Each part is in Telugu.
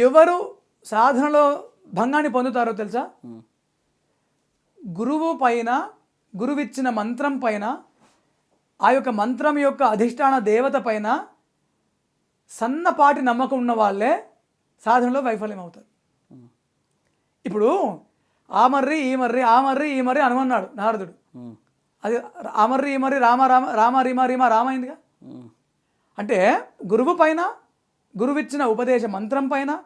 ఎవరు సాధనలో భంగాన్ని పొందుతారో తెలుసా. గురువు పైన గురువిచ్చిన మంత్రం పైన ఆ యొక్క మంత్రం యొక్క అధిష్టాన దేవత పైన సన్నపాటి నమ్మకం ఉన్న వాళ్ళే సాధనలో వైఫల్యం అవుతారు ఇప్పుడు ఆ మర్రి ఈ మర్రి ఆ మర్రి ఈ మర్రి అనుమన్నాడు నారదుడు. అది ఆ మర్రి ఈ మర్రి రామ రామ రామ రీమ రీమ రామైందిగా ఉమ్. అంటే గురువు పైన గురువిచ్చిన ఉపదేశ మంత్రం పైన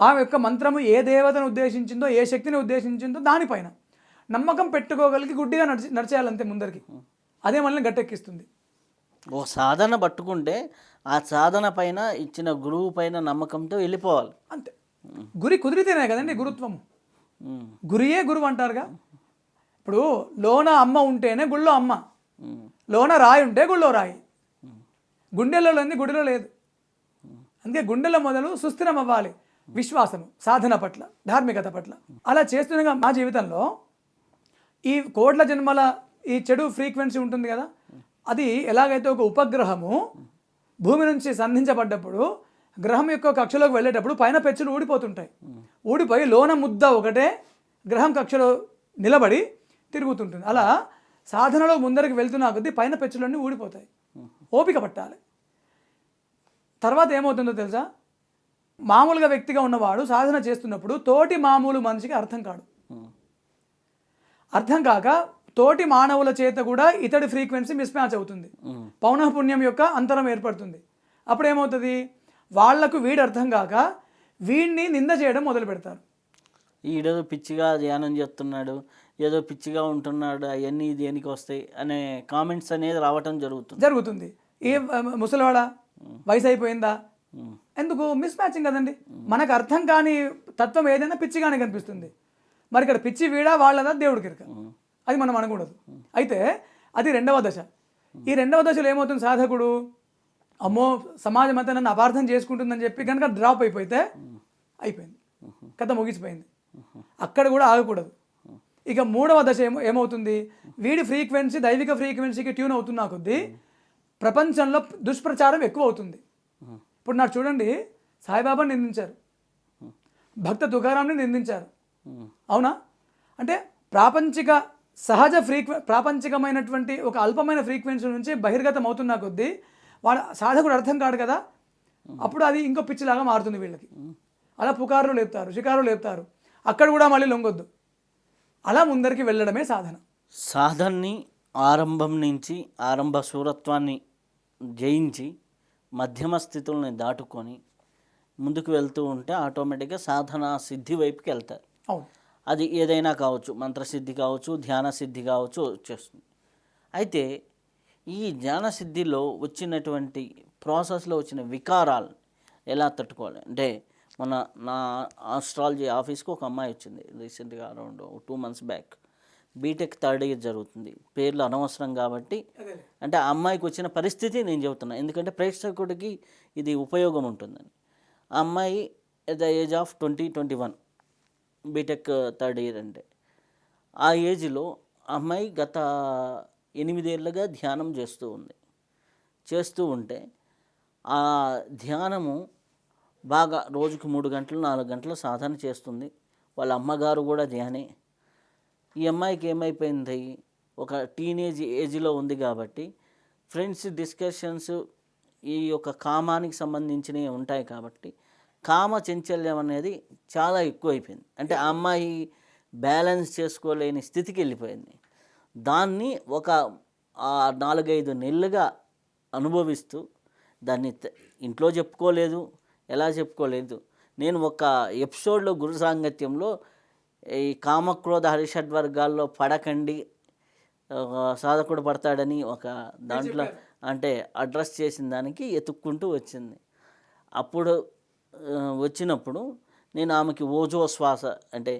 ఆ యొక్క మంత్రము ఏ దేవతను ఉద్దేశించిందో ఏ శక్తిని ఉద్దేశించిందో దానిపైన నమ్మకం పెట్టుకోగలిగి గుడ్డిగా నడిచి నడిచేయాలంతే ముందరికి. అదే మనల్ని గట్టెక్కిస్తుంది. ఓ సాధన పట్టుకుంటే ఆ సాధన పైన ఇచ్చిన గురువు పైన నమ్మకంతో వెళ్ళిపోవాలి. అంతే. గురి కుదిరితేనే కదండి గురుత్వము. గురియే గురువు అంటారుగా. ఇప్పుడు లోన అమ్మ ఉంటేనే గుళ్ళో అమ్మ. లోన రాయి ఉంటే గుళ్ళో రాయి. గుండెల్లో లేని గుడిలో లేదు. అందుకే గుండెల మొదలు సుస్థిరం అవ్వాలి విశ్వాసము సాధన పట్ల ధార్మికత పట్ల. అలా చేస్తుండగా మా జీవితంలో ఈ కోట్ల జన్మల ఈ చెడు ఫ్రీక్వెన్సీ ఉంటుంది కదా అది ఎలాగైతే ఒక ఉపగ్రహము భూమి నుంచి సంధించబడ్డప్పుడు గ్రహం యొక్క కక్షలోకి వెళ్ళేటప్పుడు పైన పెచ్చులు ఊడిపోతుంటాయి. ఊడిపోయి లోన ముద్ద ఒకటే గ్రహం కక్షలో నిలబడి తిరుగుతుంటుంది. అలా సాధనలో ముందరికి వెళ్తున్నా కొద్దీ పైన పెచ్చులన్నీ ఊడిపోతాయి. ఓపిక పట్టాలి. తర్వాత ఏమవుతుందో తెలుసా? మామూలుగా వ్యక్తిగా ఉన్నవాడు సాధన చేస్తున్నప్పుడు తోటి మామూలు మనిషికి అర్థం కాడు. అర్థం కాక తోటి మానవుల చేత కూడా ఇతడి ఫ్రీక్వెన్సీ మిస్ మ్యాచ్ అవుతుంది. పౌనఃపుణ్యం యొక్క అంతరం ఏర్పడుతుంది. అప్పుడు ఏమవుతుంది వాళ్ళకు వీడు అర్థం కాక వీడిని నింద చేయడం మొదలు పెడతారు. ఈడేదో పిచ్చిగా ధ్యానం చేస్తున్నాడు ఏదో పిచ్చిగా ఉంటున్నాడు అవన్నీ దేనికి వస్తాయి అనే కామెంట్స్ అనేది రావటం జరుగుతుంది. జరుగుతుంది. ఏ ముసలివాడా? వయసు అయిపోయిందా. ఎందుకు? మిస్ మ్యాచింగ్ కదండి. మనకు అర్థం కాని తత్వం ఏదైనా పిచ్చిగానే కనిపిస్తుంది. మరి ఇక్కడ పిచ్చి వీడా వాళ్ళదా దేవుడికి ఇరక అది మనం అనకూడదు. అయితే అది రెండవ దశ. ఈ రెండవ దశలో ఏమవుతుంది సాధకుడు? అమ్మో సమాజం అంతా నన్ను అపార్థం చేసుకుంటుందని చెప్పి కనుక డ్రాప్ అయిపోతే అయిపోయింది. కథ ముగిసిపోయింది. అక్కడ కూడా ఆగకూడదు. ఇక మూడవ దశ ఏమో ఏమవుతుంది? వీడి ఫ్రీక్వెన్సీ దైవిక ఫ్రీక్వెన్సీకి ట్యూన్ అవుతున్నా కొద్దీ ప్రపంచంలో దుష్ప్రచారం ఎక్కువ అవుతుంది ఇప్పుడు నాకు చూడండి సాయిబాబాని నిందించారు. భక్త తుకారాంని నిందించారు. అవునా? అంటే ప్రాపంచిక సహజ ఫ్రీక్వె ప్రాపంచికమైనటువంటి ఒక అల్పమైన ఫ్రీక్వెన్సీ నుంచి బహిర్గతం అవుతున్న కొద్దీ వాడు సాధకుడు అర్థం కాడు కదా? అప్పుడు అది ఇంకో పిచ్చిలాగా మారుతుంది వీళ్ళకి. అలా పుకారులు లేపుతారు షికారులు లేపుతారు. అక్కడ కూడా మళ్ళీ లొంగొద్దు. అలా ముందరికి వెళ్ళడమే సాధన. సాధనని ఆరంభం నుంచి ఆరంభ శూరత్వాన్ని జయించి మధ్యమ స్థితుల్ని దాటుకొని ముందుకు వెళ్తూ ఉంటే ఆటోమేటిక్గా సాధన సిద్ధి వైపుకి వెళ్తారు. అది ఏదైనా కావచ్చు మంత్రసిద్ధి కావచ్చు ధ్యాన సిద్ధి కావచ్చు వచ్చేస్తుంది. అయితే ఈ జ్ఞాన సిద్ధిలో వచ్చినటువంటి ప్రాసెస్లో వచ్చిన వికారాలు ఎలా తట్టుకోవాలి? అంటే మన నా ఆస్ట్రాలజీ ఆఫీస్కి ఒక అమ్మాయి వచ్చింది రీసెంట్గా around two months back. B Tech third year జరుగుతుంది. పేర్లు అనవసరం కాబట్టి అంటే ఆ అమ్మాయికి వచ్చిన పరిస్థితి నేను చెబుతున్నా. ఎందుకంటే ప్రేక్షకుడికి ఇది ఉపయోగం ఉంటుందని. ఆ అమ్మాయి at the age of twenty twenty one B Tech third year అంటే. ఆ ఏజ్లో అమ్మాయి గత ఎనిమిదేళ్ళుగా ధ్యానం చేస్తూ ఉంది. చేస్తూ ఉంటే ఆ ధ్యానము బాగా రోజుకు మూడు గంటలు నాలుగు గంటలు సాధన చేస్తుంది. వాళ్ళ అమ్మగారు కూడా ధ్యానే. ఈ అమ్మాయికి ఏమైపోయింది? ఒక టీనేజ్ ఏజ్లో ఉంది కాబట్టి ఫ్రెండ్స్ డిస్కషన్స్ ఈ యొక్క కామానికి సంబంధించినవి ఉంటాయి కాబట్టి కామ చంచల్యం అనేది చాలా ఎక్కువైపోయింది. అంటే ఆ అమ్మాయి బ్యాలెన్స్ చేసుకోలేని స్థితికి వెళ్ళిపోయింది. దాన్ని ఒక నాలుగైదు నెలలుగా అనుభవిస్తూ దాన్ని ఇంట్లో చెప్పుకోలేదు. ఎలా చెప్పుకోలేదు? నేను ఒక ఎపిసోడ్లో గురు సాంగత్యంలో ఈ కామక్రోధ హరిషడ్ వర్గాల్లో పడకండి సాధకుడు పడతాడని ఒక దాంట్లో అంటే అడ్రస్ చేసిన దానికి ఎతుక్కుంటూ వచ్చింది. అప్పుడు వచ్చినప్పుడు నేను ఆమెకి ఓజో శ్వాస అంటే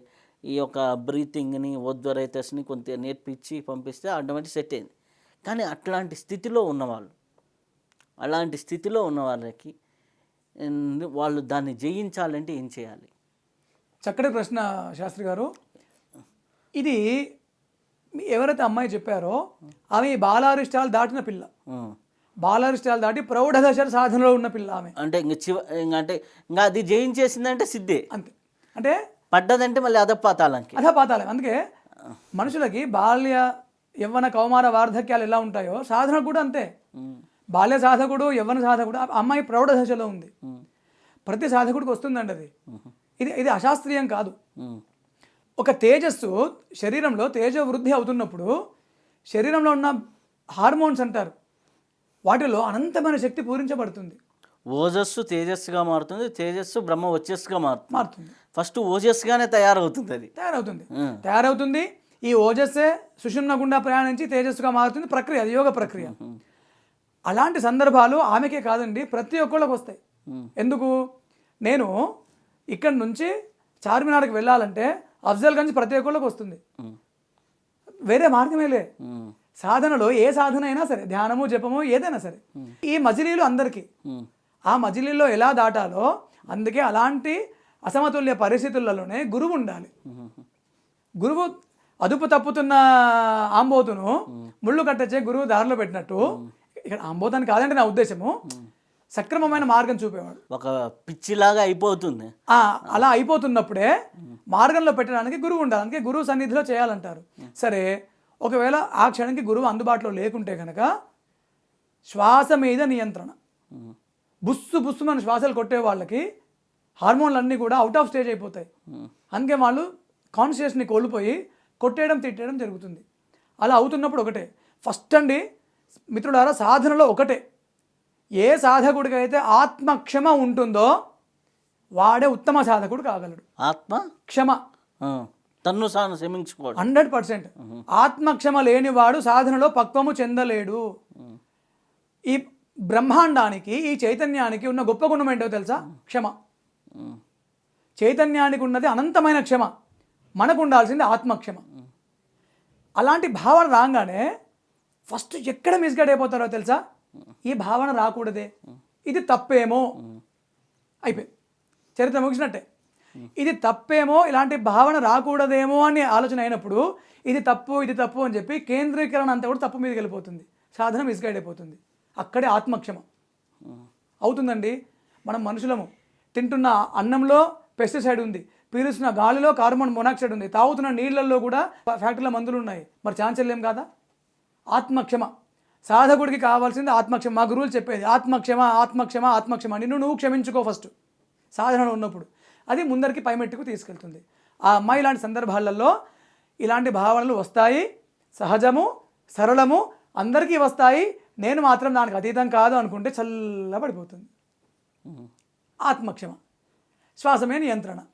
ఈ యొక్క బ్రీతింగ్ని ఓద్వరైతస్ని కొంత నేర్పించి పంపిస్తే ఆటోమేటిక్ సెట్ అయింది. కానీ అట్లాంటి స్థితిలో ఉన్నవాళ్ళు అలాంటి స్థితిలో ఉన్న వాళ్ళకి వాళ్ళు దాన్ని జయించాలంటే ఏం చేయాలి? చక్కటి ప్రశ్న శాస్త్రి గారు. ఇది ఎవరైతే అమ్మాయి చెప్పారో ఆమె బాలారిష్టాలు దాటిన పిల్ల. బాలరిష్టాలు దాటి ప్రౌఢ దశ సాధనలో ఉన్న పిల్ల ఆమె. అంటే ఇంక చివ అంటే ఇంకా అది జయించేసిందంటే సిద్ధే. అంతే. అంటే పడ్డదంటే మళ్ళీ అధపాతాళంకి అధపాతాలే అందుకే మనుషులకి బాల్య యవ్వన కౌమార వార్ధక్యాలు ఎలా ఉంటాయో సాధన కూడా అంతే. బాల్య సాధకుడు యవ్వన సాధకుడు అమ్మాయి ప్రౌఢ దశలో ఉంది ప్రతి సాధకుడికి వస్తుందండి అది. ఇది ఇది అశాస్త్రీయం కాదు. ఒక తేజస్సు శరీరంలో తేజ వృద్ధి అవుతున్నప్పుడు శరీరంలో ఉన్న హార్మోన్స్ అంటారు వాటిలో అనంతమైన శక్తి పూరించబడుతుంది. ఓజస్సు తేజస్సుగా మారుతుంది తేజస్సు బ్రహ్మ వచ్చస్సుగా మారుతుంది. మారుతుంది. ఫస్ట్ ఓజస్గానే తయారవుతుంది అది. తయారవుతుంది. తయారవుతుంది ఈ ఓజస్సే సుషుమ్న గుండా ప్రయాణించి తేజస్సుగా మారుతుంది ప్రక్రియ అది యోగ ప్రక్రియ. అలాంటి సందర్భాలు ఆమెకే కాదండి ప్రతి ఒక్కళ్ళకి వస్తాయి. ఎందుకు? నేను ఇక్కడి నుంచి చార్మినార్కి వెళ్ళాలంటే అఫ్జల్గంజ్ ప్రతి ఒక్కళ్ళకి వస్తుంది. వేరే మార్గమే లే. సాధనలో ఏ సాధన అయినా సరే ధ్యానము జపము ఏదైనా సరే. ఈ మజిలీలు అందరికీ. ఆ మజిలీలో ఎలా దాటాలో అందుకే అలాంటి అసమతుల్య పరిస్థితులలోనే గురువు ఉండాలి. గురువు అదుపు తప్పుతున్న ఆంబోతును ముళ్ళు కట్టచ్చే గురువు దారిలో పెట్టినట్టు. ఇక్కడ ఆంబోతాన్ని కాదంటే నా ఉద్దేశము. సక్రమమైన మార్గం చూపేవాడు. ఒక పిచ్చిలాగా అయిపోతుంది. అలా అయిపోతున్నప్పుడే మార్గంలో పెట్టడానికి గురువు ఉండాలి. అందుకే గురువు సన్నిధిలో చేయాలంటారు. సరే ఒకవేళ ఆ క్షణంకి గురువు అందుబాటులో లేకుంటే కనుక శ్వాస మీద నియంత్రణ. బుస్సు బుస్సు మన శ్వాసలు కొట్టే వాళ్ళకి హార్మోన్లు అన్నీ కూడా అవుట్ ఆఫ్ స్టేజ్ అయిపోతాయి. అందుకే వాళ్ళు కాన్షియస్ని కోల్పోయి కొట్టేయడం తిట్టేయడం జరుగుతుంది. అలా అవుతున్నప్పుడు ఒకటే. ఫస్ట్ అండి మిత్రులారా సాధనలో ఒకటే. ఏ సాధకుడికి అయితే ఆత్మక్షమ ఉంటుందో వాడే ఉత్తమ సాధకుడు కాగలడు. ఆత్మ? క్షమ. తన్ను సాను క్షమించుకోవడం హండ్రెడ్ పర్సెంట్. ఆత్మక్షమ లేనివాడు సాధనలో పక్వము చెందలేడు. ఈ బ్రహ్మాండానికి ఈ చైతన్యానికి ఉన్న గొప్ప గుణం ఏంటో తెలుసా? క్షమ. చైతన్యానికి ఉన్నది అనంతమైన క్షమ. మనకు ఉండాల్సింది ఆత్మక్షమ. అలాంటి భావన రాగానే ఫస్ట్ ఎక్కడ మిస్గైడ్ అయిపోతారో తెలుసా? ఈ భావన రాకూడదే. ఇది తప్పేమో. అయిపోయింది. చరిత్ర ముగిసినట్టే. ఇది తప్పేమో ఇలాంటి భావన రాకూడదేమో అని ఆలోచన అయినప్పుడు ఇది తప్పు ఇది తప్పు అని చెప్పి కేంద్రీకరణ అంతా కూడా తప్పు మీదకి వెళ్ళిపోతుంది. సాధన మిస్గైడ్ అయిపోతుంది. అక్కడే ఆత్మక్షమ. అవుతుందండి. మనం మనుషులము. తింటున్న అన్నంలో పెస్టిసైడ్ ఉంది. పీలుస్తున్న గాలిలో కార్బన్ మొనాక్సైడ్ ఉంది. తాగుతున్న నీళ్ళల్లో కూడా ఫ్యాక్టరీల మందులు ఉన్నాయి. మరి చాంచల్యం కాదా? ఆత్మక్షమ. సాధకుడికి కావాల్సింది ఆత్మక్షమ. మా గురువులు చెప్పేది ఆత్మక్షమ ఆత్మక్షమ ఆత్మక్షమ నిన్ను నువ్వు క్షమించుకో ఫస్ట్. సాధనలో ఉన్నప్పుడు. అది ముందరికి పైమెట్టుకు తీసుకెళ్తుంది. ఆ అమ్మాయి ఇలాంటి సందర్భాలలో ఇలాంటి భావనలు వస్తాయి. సహజము సరళము అందరికీ వస్తాయి. నేను మాత్రం దానికి అతీతం కాదు అనుకుంటే చల్లబడిపోతుంది. ఆత్మక్షమ. శ్వాసమే నియంత్రణ.